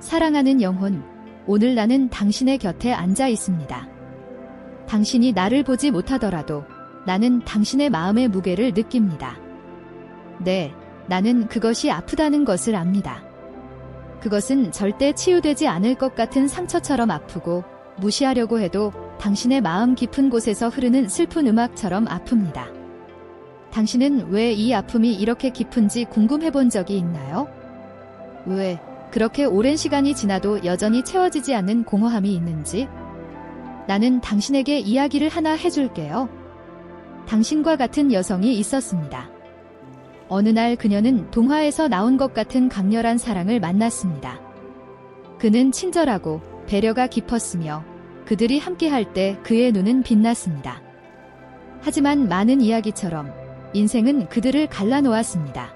사랑하는 영혼, 오늘 나는 당신의 곁에 앉아 있습니다. 당신이 나를 보지 못하더라도 나는 당신의 마음의 무게를 느낍니다. 네, 나는 그것이 아프다는 것을 압니다. 그것은 절대 치유되지 않을 것 같은 상처처럼 아프고 무시하려고 해도 당신의 마음 깊은 곳에서 흐르는 슬픈 음악처럼 아픕니다. 당신은 왜 이 아픔이 이렇게 깊은지 궁금해 본 적이 있나요? 왜 그렇게 오랜 시간이 지나도 여전히 채워지지 않는 공허함이 있는지? 나는 당신에게 이야기를 하나 해줄게요. 당신과 같은 여성이 있었습니다. 어느 날 그녀는 동화에서 나온 것 같은 강렬한 사랑을 만났습니다. 그는 친절하고 배려가 깊었으며 그들이 함께할 때 그의 눈은 빛났습니다. 하지만 많은 이야기처럼 인생은 그들을 갈라놓았습니다.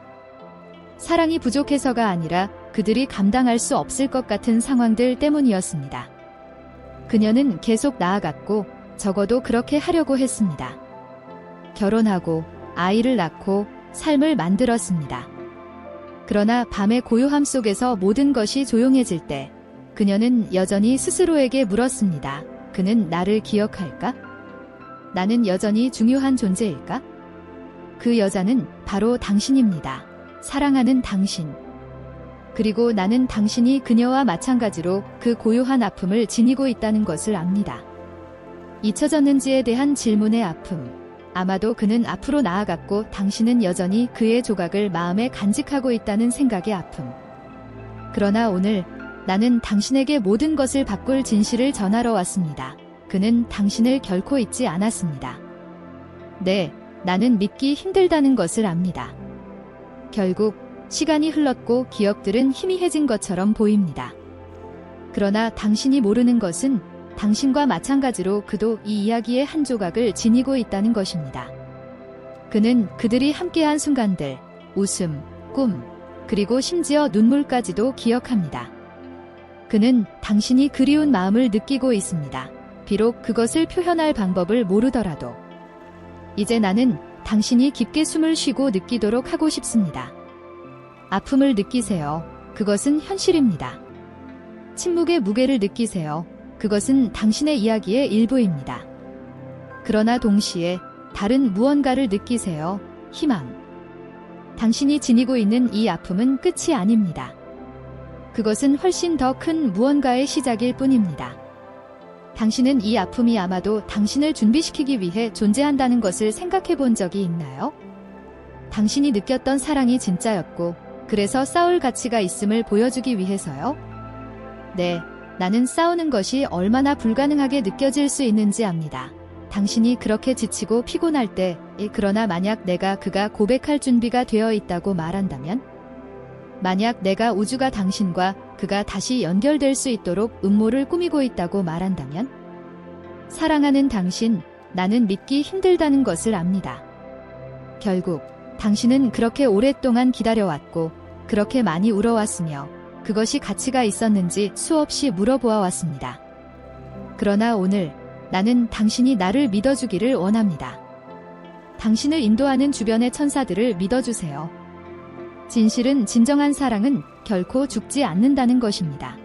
사랑이 부족해서가 아니라 그들이 감당할 수 없을 것 같은 상황들 때문이었습니다. 그녀는 계속 나아갔고 적어도 그렇게 하려고 했습니다. 결혼하고 아이를 낳고 삶을 만들었습니다. 그러나 밤의 고요함 속에서 모든 것이 조용해질 때 그녀는 여전히 스스로에게 물었습니다. 그는 나를 기억할까? 나는 여전히 중요한 존재일까? 그 여자는 바로 당신입니다. 사랑하는 당신. 그리고 나는 당신이 그녀와 마찬가지로 그 고요한 아픔을 지니고 있다는 것을 압니다. 잊혀졌는지에 대한 질문의 아픔. 아마도 그는 앞으로 나아갔고 당신은 여전히 그의 조각을 마음에 간직하고 있다는 생각의 아픔. 그러나 오늘 나는 당신에게 모든 것을 바꿀 진실을 전하러 왔습니다. 그는 당신을 결코 잊지 않았습니다. 네, 나는 믿기 힘들다는 것을 압니다. 결국 시간이 흘렀고 기억들은 희미해진 것처럼 보입니다. 그러나 당신이 모르는 것은 당신과 마찬가지로 그도 이 이야기의 한 조각을 지니고 있다는 것입니다. 그는 그들이 함께한 순간들, 웃음, 꿈, 그리고 심지어 눈물까지도 기억합니다. 그는 당신이 그리운 마음을 느끼고 있습니다. 비록 그것을 표현할 방법을 모르더라도. 이제 나는 당신이 깊게 숨을 쉬고 느끼도록 하고 싶습니다. 아픔을 느끼세요. 그것은 현실입니다. 침묵의 무게를 느끼세요. 그것은 당신의 이야기의 일부입니다. 그러나 동시에 다른 무언가를 느끼세요. 희망. 당신이 지니고 있는 이 아픔은 끝이 아닙니다. 그것은 훨씬 더 큰 무언가의 시작일 뿐입니다. 당신은 이 아픔이 아마도 당신을 준비시키기 위해 존재한다는 것을 생각해 본 적이 있나요? 당신이 느꼈던 사랑이 진짜였고, 그래서 싸울 가치가 있음을 보여주기 위해서요? 네, 나는 싸우는 것이 얼마나 불가능하게 느껴질 수 있는지 압니다. 당신이 그렇게 지치고 피곤할 때, 그러나 만약 내가 그가 고백할 준비가 되어 있다고 말한다면? 만약 내가 우주가 당신과 그가 다시 연결될 수 있도록 음모를 꾸미고 있다고 말한다면? 사랑하는 당신, 나는 믿기 힘들다는 것을 압니다. 결국, 당신은 그렇게 오랫동안 기다려왔고, 그렇게 많이 울어왔으며, 그것이 가치가 있었는지 수없이 물어보아 왔습니다. 그러나 오늘, 나는 당신이 나를 믿어주기를 원합니다. 당신을 인도하는 주변의 천사들을 믿어주세요. 진실은 진정한 사랑은 결코 죽지 않는다는 것입니다.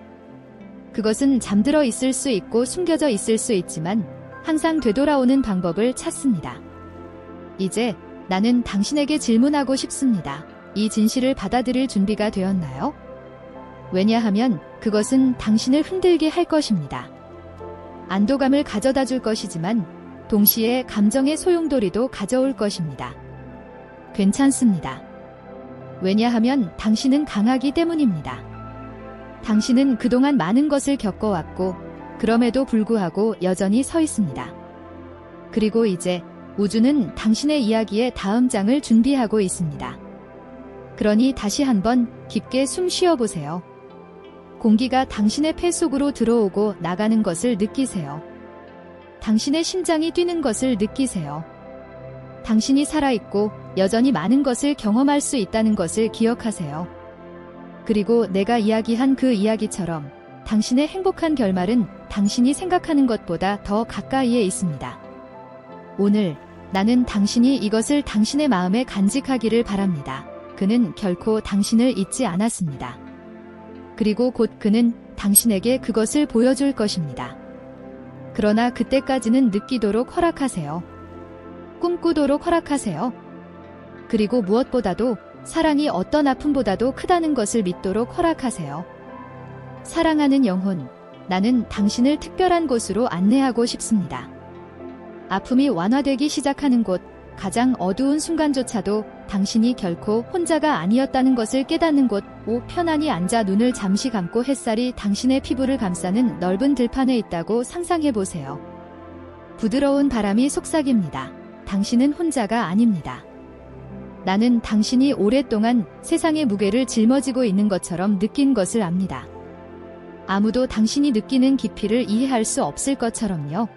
그것은 잠들어 있을 수 있고 숨겨져 있을 수 있지만 항상 되돌아오는 방법을 찾습니다. 이제 나는 당신에게 질문하고 싶습니다. 이 진실을 받아들일 준비가 되었나요? 왜냐하면 그것은 당신을 흔들게 할 것입니다. 안도감을 가져다 줄 것이지만 동시에 감정의 소용돌이도 가져올 것입니다. 괜찮습니다. 왜냐하면 당신은 강하기 때문입니다. 당신은 그동안 많은 것을 겪어왔고, 그럼에도 불구하고 여전히 서 있습니다. 그리고 이제 우주는 당신의 이야기의 다음 장을 준비하고 있습니다. 그러니 다시 한번 깊게 숨 쉬어 보세요. 공기가 당신의 폐 속으로 들어오고 나가는 것을 느끼세요. 당신의 심장이 뛰는 것을 느끼세요. 당신이 살아있고 여전히 많은 것을 경험할 수 있다는 것을 기억하세요. 그리고 내가 이야기한 그 이야기처럼 당신의 행복한 결말은 당신이 생각하는 것보다 더 가까이에 있습니다. 오늘 나는 당신이 이것을 당신의 마음에 간직하기를 바랍니다. 그는 결코 당신을 잊지 않았습니다. 그리고 곧 그는 당신에게 그것을 보여줄 것입니다. 그러나 그때까지는 느끼도록 허락하세요. 꿈꾸도록 허락하세요. 그리고 무엇보다도 사랑이 어떤 아픔보다도 크다는 것을 믿도록 허락하세요. 사랑하는 영혼, 나는 당신을 특별한 곳으로 안내하고 싶습니다. 아픔이 완화되기 시작하는 곳, 가장 어두운 순간조차도 당신이 결코 혼자가 아니었다는 것을 깨닫는 곳, 오 편안히 앉아 눈을 잠시 감고 햇살이 당신의 피부를 감싸는 넓은 들판에 있다고 상상해 보세요. 부드러운 바람이 속삭입니다. 당신은 혼자가 아닙니다. 나는 당신이 오랫동안 세상의 무게를 짊어지고 있는 것처럼 느낀 것을 압니다. 아무도 당신이 느끼는 깊이를 이해할 수 없을 것처럼요.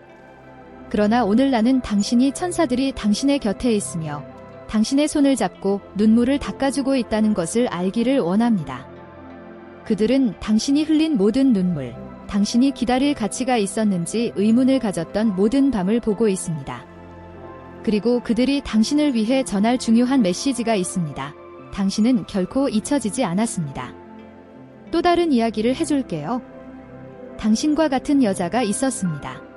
그러나 오늘 나는 당신이 천사들이 당신의 곁에 있으며 당신의 손을 잡고 눈물을 닦아주고 있다는 것을 알기를 원합니다. 그들은 당신이 흘린 모든 눈물, 당신이 기다릴 가치가 있었는지 의문을 가졌던 모든 밤을 보고 있습니다. 그리고 그들이 당신을 위해 전할 중요한 메시지가 있습니다. 당신은 결코 잊혀지지 않았습니다. 또 다른 이야기를 해줄게요. 당신과 같은 여자가 있었습니다.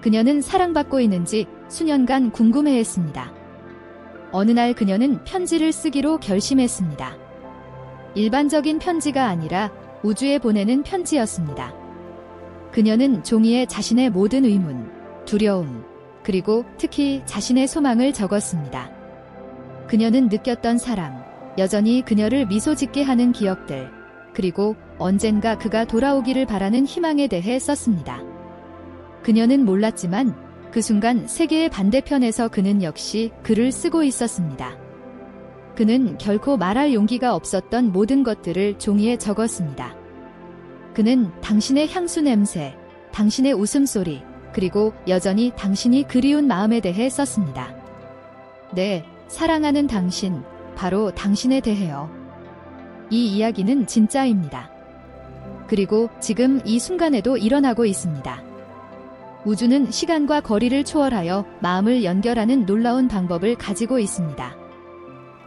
그녀는 사랑받고 있는지 수년간 궁금해했습니다. 어느 날 그녀는 편지를 쓰기로 결심했습니다. 일반적인 편지가 아니라 우주에 보내는 편지였습니다. 그녀는 종이에 자신의 모든 의문, 두려움, 그리고 특히 자신의 소망을 적었습니다. 그녀는 느꼈던 사랑, 여전히 그녀를 미소 짓게 하는 기억들, 그리고 언젠가 그가 돌아오기를 바라는 희망에 대해 썼습니다. 그녀는 몰랐지만 그 순간 세계의 반대편에서 그는 역시 글을 쓰고 있었습니다. 그는 결코 말할 용기가 없었던 모든 것들을 종이에 적었습니다. 그는 당신의 향수 냄새, 당신의 웃음소리, 그리고 여전히 당신이 그리운 마음에 대해 썼습니다. 네, 사랑하는 당신, 바로 당신에 대해요. 이 이야기는 진짜입니다. 그리고 지금 이 순간에도 일어나고 있습니다. 우주는 시간과 거리를 초월하여 마음을 연결하는 놀라운 방법을 가지고 있습니다.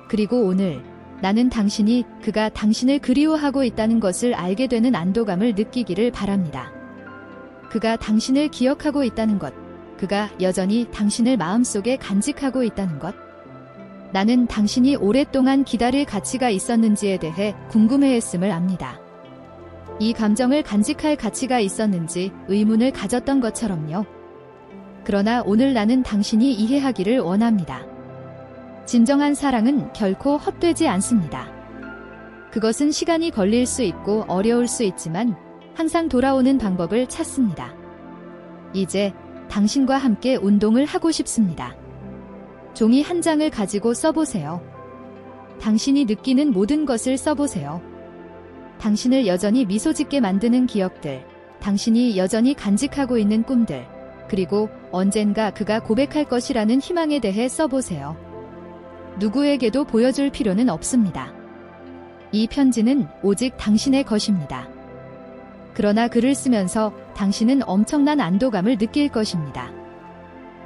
그리고 오늘 나는 당신이 그가 당신을 그리워하고 있다는 것을 알게 되는 안도감을 느끼기를 바랍니다. 그가 당신을 기억하고 있다는 것, 그가 여전히 당신을 마음속에 간직하고 있다는 것, 나는 당신이 오랫동안 기다릴 가치가 있었는지에 대해 궁금해했음을 압니다. 이 감정을 간직할 가치가 있었는지 의문을 가졌던 것처럼요. 그러나 오늘 나는 당신이 이해하기를 원합니다. 진정한 사랑은 결코 헛되지 않습니다. 그것은 시간이 걸릴 수 있고 어려울 수 있지만 항상 돌아오는 방법을 찾습니다. 이제 당신과 함께 운동을 하고 싶습니다. 종이 한 장을 가지고 써보세요. 당신이 느끼는 모든 것을 써보세요. 당신을 여전히 미소 짓게 만드는 기억들, 당신이 여전히 간직하고 있는 꿈들, 그리고 언젠가 그가 고백할 것이라는 희망에 대해 써보세요. 누구에게도 보여줄 필요는 없습니다. 이 편지는 오직 당신의 것입니다. 그러나 글을 쓰면서 당신은 엄청난 안도감을 느낄 것입니다.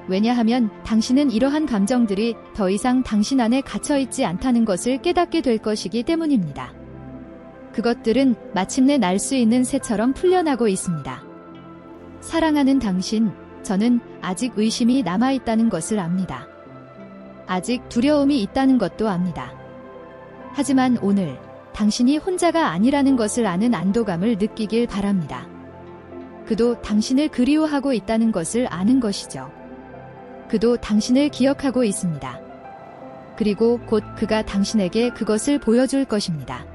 왜냐하면 당신은 이러한 감정들이 더 이상 당신 안에 갇혀있지 않다는 것을 깨닫게 될 것이기 때문입니다. 그것들은 마침내 날 수 있는 새처럼 풀려나고 있습니다. 사랑하는 당신, 저는 아직 의심이 남아있다는 것을 압니다. 아직 두려움이 있다는 것도 압니다. 하지만 오늘 당신이 혼자가 아니라는 것을 아는 안도감을 느끼길 바랍니다. 그도 당신을 그리워하고 있다는 것을 아는 것이죠. 그도 당신을 기억하고 있습니다. 그리고 곧 그가 당신에게 그것을 보여줄 것입니다.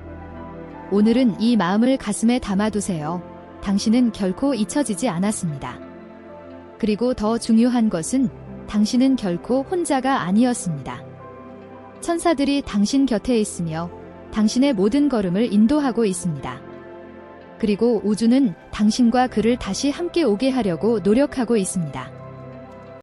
오늘은 이 마음을 가슴에 담아두세요. 당신은 결코 잊혀지지 않았습니다. 그리고 더 중요한 것은 당신은 결코 혼자가 아니었습니다. 천사들이 당신 곁에 있으며 당신의 모든 걸음을 인도하고 있습니다. 그리고 우주는 당신과 그를 다시 함께 오게 하려고 노력하고 있습니다.